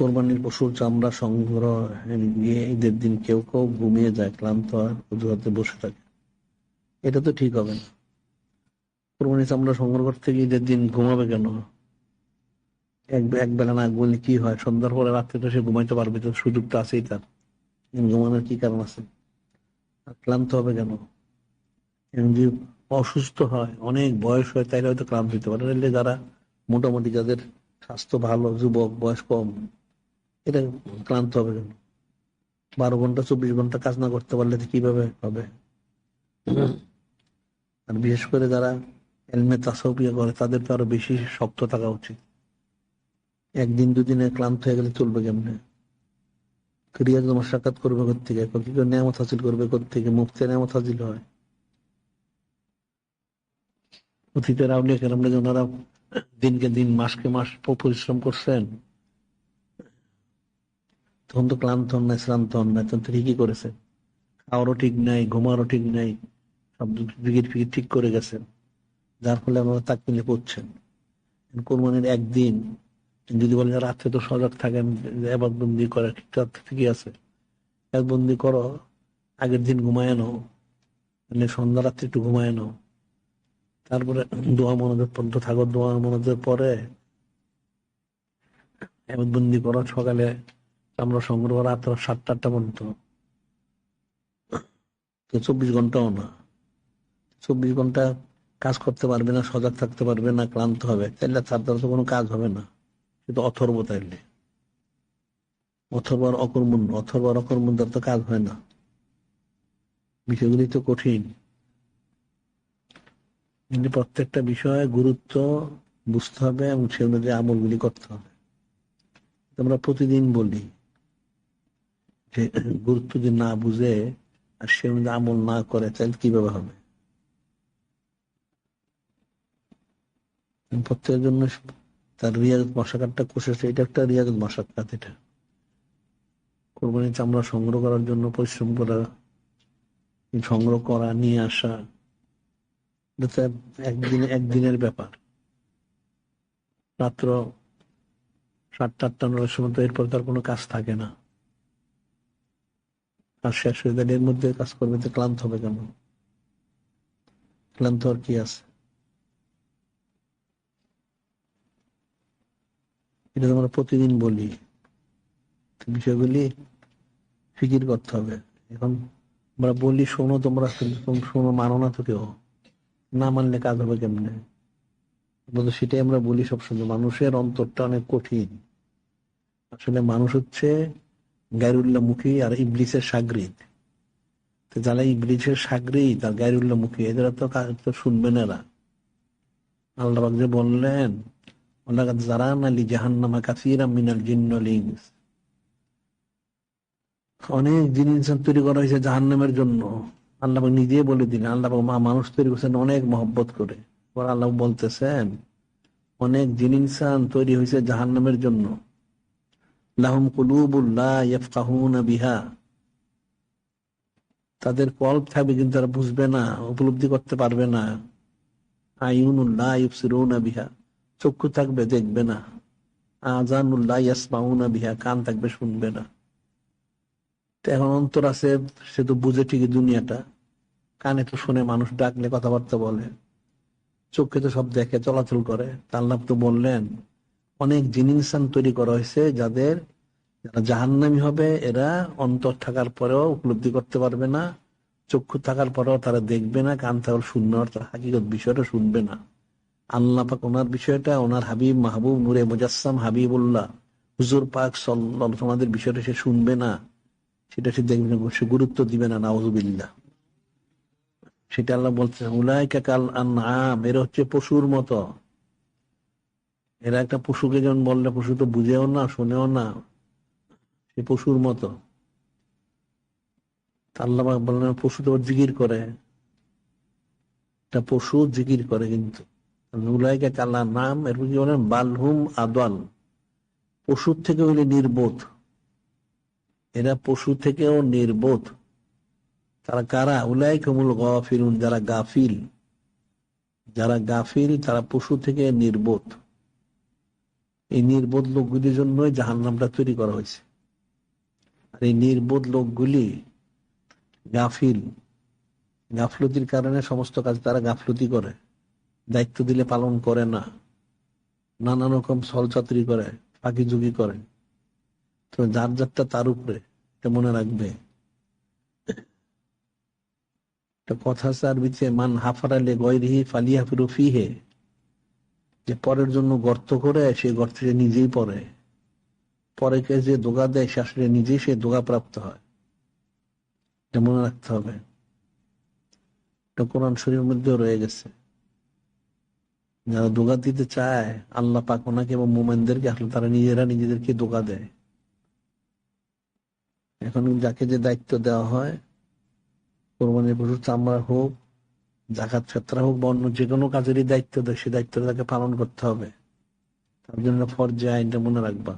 কোরবানির পশুর চামড়া সংগ্রহ গিয়ে ঈদের দিন কেউ কেউ ঘুমিয়ে যায়, ক্লান্ত হয়, অজুহাতে বসে থাকে। এটা তো ঠিক হবে না। কোরবানির চামড়া সংগ্রহ করতে গিয়ে ঈদের দিন ঘুমাবে কেন? এক এক বেলা না ঘুমলে কি হয়? সন্ধ্যার পরে রাত্রে তো সে ঘুমাইতে পারবে, তো সুযোগ তো আছেই তার। ঘুমানোর কি কারণ আছে? আর ক্লান্ত হবে কেন? যদি অসুস্থ হয়, অনেক বয়স হয়, তাইলে হয়তো ক্লান্ত হতে পারে। যারা মোটামুটি যাদের স্বাস্থ্য ভালো, যুবক, বয়স কম এটা ক্লান্ত হবে কেন? বারো ঘণ্টা চব্বিশ ঘণ্টা কাজ না করতে পারলে কীভাবে হবে? আর বিশেষ করে যারা হেলমে তাসাউপিয়া করে তাদের তো আরও বেশি শক্ত থাকা উচিত। একদিন দুদিনে ক্লান্ত হয়ে গেলে চলবে কেমনে? ক্রিয়া জমা সাক্ষাৎ করবে কোথেকে কি করে নিয়ামত হাসিল করবে কোথেকে মুফতে নিয়ামত হাসিল হয়। অতীতের আউলিয়া কেরামরা ওনারা দিনকে দিন মাসকে মাস পরিশ্রম করছেন তখন তো ক্লান্ত নাই শ্রান্ত নাই তখন ঠিকই করেছে। খাওয়ারও ঠিক নাই, ঘুমারও ঠিক নাই, সব দিকের ফিকির ঠিক করে গেছেন যার ফলে আপনারা তাক মিলে পড়ছেন। কোরবানির একদিন, যদি বলেন রাত্রে তো সজাগ থাকেন এবার বন্দি করে ঠিকই আছে? এক বন্দি করো, আগের দিন ঘুমায় নাও মানে সন্ধ্যা রাত্রে একটু ঘুমায় নাও। তারপরে দোয়া মনোযোগ পর্যন্ত থাকো। দোয়া মনোযোগ পরে বন্দি করো সকালে। আমরা সংগ্রহ রাত সাতটা আটটা পর্যন্ত। চব্বিশ ঘন্টাও না। চব্বিশ ঘণ্টা কাজ করতে পারবে না, সজাগ থাকতে পারবে না, ক্লান্ত হবে। তাইলে তার দ্বারা কোনো কাজ হবে না। কিন্তু অথর্ব তাইলে। অথর্ব আর অকর্মণ অথর্ব অকর্মণ তার তো কাজ হয় না। বিষয়গুলি তো কঠিন। কিন্তু প্রত্যেকটা বিষয়ে গুরুত্ব বুঝতে হবে এবং সে অনুযায়ী আমলগুলি করতে হবে। আমরা প্রতিদিন বলি। গুরুত্ব যদি না বুঝে আর সে অনুযায়ী আমল না করে, তাহলে কীভাবে হবে? প্রত্যেকের জন্য তার রিয়াজ মশাকারটা কোষেছে এটা একটা রিয়াজ মশাকাত এটা। কোরবানি চামড়া সংগ্রহ করার জন্য, পরিশ্রম করা, সংগ্রহ করা, নিয়ে আসা, এটা একদিন, একদিনের ব্যাপার। রাত্র সাতটা, আটটা, নটার সময় তো এরপর তার কোনো কাজ থাকে না। আর শেষ হয়ে গেলে এর মধ্যে কাজ করবে তো ক্লান্ত হবে কেন ক্লান্ত আর কি আছে? এটা আমরা প্রতিদিন বলি। বিষয়গুলি ফিকির করতে হবে। এখন আমরা বলি, শোনো তোমরা শোনো, মানো না তো কেউ? না মানলে কাজ হবে কেমনে? সেটাই আমরা বলি সবসময়। মানুষের অন্তরটা অনেক কঠিন। আসলে মানুষ হচ্ছে মুখী আর ইবলিসের সাগরিদ। যারা ইবলিসের সাগরিদ আর মুখী, এদের তো তো শুনবে না এরা। আল্লাহ যে বললেন অনেক জিনিস তৈরি করা হয়েছে জাহান্নামের জন্য। আল্লাহ নিজে বলে দিলেন, আল্লাহ মা মানুষ তৈরি করছেন অনেক মহব্বত করে। আল্লাহ বলতেছেন, অনেক জিনিস তৈরি হয়েছে জাহান্নামের জন্য। তাদের কল্প থাকবে কিন্তু তারা বুঝবে না, উপলব্ধি করতে পারবে না। বিহা। চক্ষু থাকবে, দেখবে না। আজানুল্লাহ বিহা। কান থাকবে, শুনবে না। এখন অন্তর আছে, সে তো বুঝে ঠিকই দুনিয়াটা। কানে তো শুনে মানুষ ডাকলে কথাবার্তা বলে। চোখে তো সব দেখে, চলাচল করে। আল্লাহ তো বললেন। অনেক জিনিস তৈরি করা হয়েছে যাদের যারা জাহান্নামি হবে, এরা অন্তর থাকার পরেও উপলব্ধি করতে পারবে না, চক্ষু থাকার পরেও তারা দেখবে না, কান থাকার না তার হাকিগত বিষয়টা শুনবে না। আল্লাহ পাক ওনার বিষয়টা, ওনার হাবিব মাহবুব নুরে মুজাসসাম হাবিবুল্লাহ, হুজুর পাক সাল্লাহ বিষয়টা সে শুনবে না, সেটা সে দেখবে না, সে গুরুত্ব দিবে না, নাউজুবিল্লাহ। সেটা আল্লাহ বলছে উলাইকা কাল আম এরা হচ্ছে পশুর মতো। এরা একটা পশুকে যেমন বললে পশু তো বুঝেও না, শুনেও না। সে পশুর মতো। আল্লাহ বললেন পশু তো জিকির করে। একটা পশু জিকির করে কিন্তু। উলাইকা কাল্লা নাম, এরপর কি বলেন? বালহুম আদল। পশুর থেকে হইলে নির্বোধ। এরা পশু থেকেও নির্বোধ। তারা কারা? উলাই কমুল গফিলুন, যারা গাফিল। যারা গাফিল, তারা পশু থেকে নির্বোধ। এই নির্বোধ লোকগুলির জন্যই জাহান নামটা তৈরি করা হয়েছে। আর এই নির্বোধ লোকগুলি গাফিল। গাফলতির কারণে সমস্ত কাজ তারা গাফলতি করে, দায়িত্ব দিলে পালন করে না, নানা রকম ছলচাতুরি করে ফাঁকি ঝুঁকি করে। তো যার যাত্রা তার উপরে, এটা মনে রাখবে। কথা আছে বিচে মান হাফারালে গয়রিহি ফালিয়া ফিরু ফিহে। যে পরের জন্য গর্ত করে সে গর্তে সে নিজেই পরে। পরেকে যে দোগা দেয়, সে আসলে নিজেই সে দোগা প্রাপ্ত হয়। এটা মনে রাখতে হবে। কোরআন শরীরের মধ্যেও রয়ে গেছে। যারা দোগা দিতে চায়, আল্লাহ পাক ওনাকে এবং মোমেনদেরকে, আসলে তারা নিজেরা নিজেদেরকে দোগা দেয়। এখন যাকে যে দায়িত্ব দেওয়া হয়, কোরবানির পশুর চামড়া হোক জাকাত ফেতরা হোক বা অন্য যে কোনো কাজেরই দায়িত্ব দেয়, সে দায়িত্ব তাকে পালন করতে হবে। তার জন্য ফরজে আইনটা মনে রাখবা।